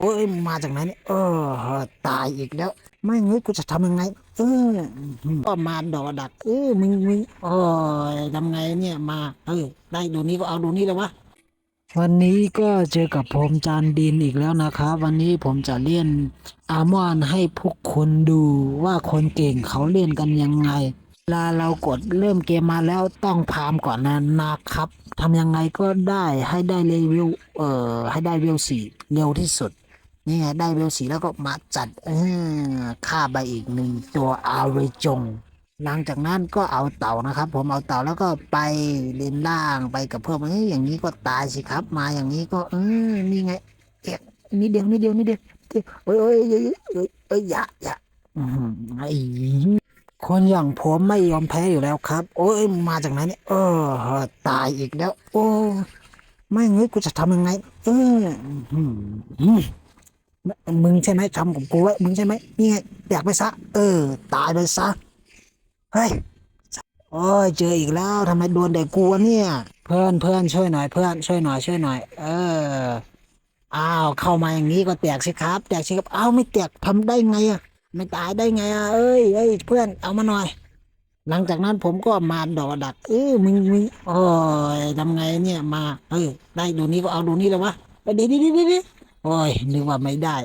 โอ้ยมาจากไหนเนี่ยเออตายอีกแล้ว ไม่งี้กูจะทำยังไง เออก็มาดอดัก เออมึงมึงโอ้ยทำไงเนี่ยมาเออได้ดูนี้ก็เอาดูนี้เลยวะวันนี้ก็เจอกับผมจานดินอีกแล้วนะครับ วันนี้ผมจะเล่นอามอนให้พวกคุณดูว่าคนเก่งเขาเล่นกันยังไงเวลาเรากดเริ่มเกมมาแล้วต้องพามก่อนนะนะครับทำยังไงก็ได้ให้ได้เลเวลเอ่อให้ได้เลเวลสี่เร็วที่สุด นี่ไงได้เวลสีแล้วก็มาจัดเออฆ่าไปอีกหนึ่งตัวอาเวจง หลังจากนั้นก็เอาเต่านะครับ ผมเอาเต่าแล้วก็ไปเลนล่างไปกับเพื่อนเอ้ยอย่างนี้ก็ตายสิครับ มาอย่างนี้ก็เออนี่ไงเอ๊ะนิดเดียวนิดเดียวนิดเดียวเอ้ยเอ้ยเอ้ยเอ้ยเอ้ยอย่าอย่าอื้อหือไอ้คนอย่างผมไม่ยอมแพ้อยู่แล้วครับ โอ้ยมาจากไหนเนี่ยเออตายอีกแล้ว โอ้ไม่งี้กูจะทำยังไง เอออื้อหือ มึงใช่ไหมทำกับกูไว้มึงใช่ไหมนี่ไงอยากไปซะ เออ ตายไปซะเฮ้ยโอ้ยเจออีกแล้วทำไมโดนแต่กูวเนี่ย เพื่อนเพื่อนช่วยหน่อยเพื่อนช่วยหน่อยช่วยหน่อย เอออ้าวเข้ามาอย่างนี้ก็แตกสิครับ แตกสิครับอ้าวไม่แตกทำได้ไงอะไม่ตายได้ไงอะเอ้ยเอ้ยเพื่อนเอามาหน่อย หลังจากนั้นผมก็มาดอดักเออมึงมึงโอ้ยทำไงเนี่ยมาเออได้ดูนี้ก็เอาดูนี้เลยวะเดี๋ยวเดี๋ยวเดี๋ยวเดี๋ยว โอ้ย นึกว่าไม่ได้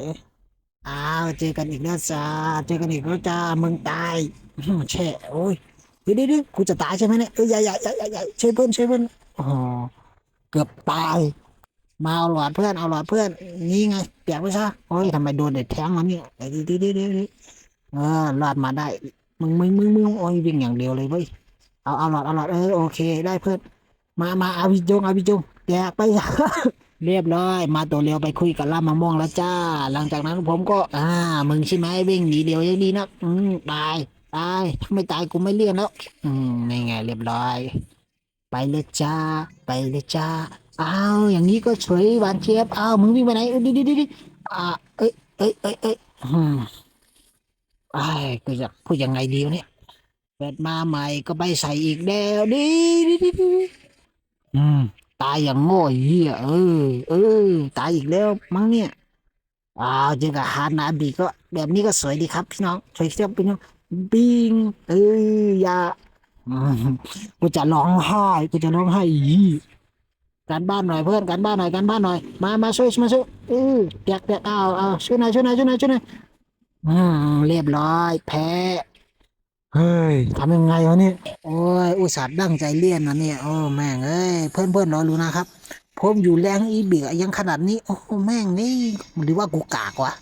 อ้าวเจอกันอีกแล้วจ้าเจอกันอีกแล้วจ้ามึงตายแช่โอ้ยเดี๋ยวเดี๋ยวกูจะตายใช่ไหมเนี่ยเอ้ยอย่าอย่าอย่าอย่าอย่ช่วยเพื่อนช่วยเพื่อนโอ้โหเกือบตายมาเอาหลอดเพื่อนเอาหลอดเพื่อนนี่ไงเปียกไปซะโอ้ยทำไมโดนเด็ดแทงมาเนี่ยเดี๋ยวเดี๋ยวเดี๋ยวเดี๋ยวเดี๋ยวเออรอดมาได้มึงมึงมึงมึงโอ้ยวิ่งอย่างเดียวเลยเว้ยเอาเอาหลอดเอาหลอดเออโอเค ได้เพื่อน มามาเอาวิจงเอาวิจงแกไป เรียบร้อย มาตัวเร็วไปคุยกับล่ามะม่วงแล้วจ้า หลังจากนั้นผมก็ อ่า มึงใช่ไหมวิ่งหนีเดียวยังดีนะอืมตายตายถ้าไม่ตายกูไม่เลี่ยนแล้ว อืมนี่ไงเรียบร้อย ไปเลยจ้า ไปเลยจ้าอ้าวอย่างนี้ก็เฉยหวานเชียบอ้าวมึงวิ่งไปไหนเอ้ยดิดิดิดิอ่าเอ้ยเอ้ยเอ้ยเอ้ยอืมไอ้กูจะพูดยังไงดีวะเนี่ยเกิดมาใหม่ก็ไปใส่อีกแล้วดิดิดิ อืม ตายอย่างโง่ไอ้เหี้ยเออ เออ ตายอีกแล้วมั้งเนี่ยอ้าวเจอกับฮานาบีก็ แบบนี้ก็สวยดีครับ พี่น้องสวยครับพี่น้องบิงเอ้ยอย่าอืมกูจะร้องไห้กูจะร้องไห้อีการบ้านหน่อยเพื่อนการบ้านหน่อยการบ้านหน่อย มามาช่วยมาช่วยเออแตกแตกเอาเอาช่วยหน่อยช่วยหน่อยช่วยหน่อยช่วยหน่อยอืมเรียบร้อย แพ้ เฮ้ยทำยังไงวะนี่โอ้ยอุตส่าห์ดั้งใจเลี่ยนนะเนี่ยโอ้แม่งเอ้ยเพื่อนเพื่อนรอรู้นะครับผมอยู่แรงอีเบียยังขนาดนี้ โอ้แม่งนี่หรือว่ากูกากวะ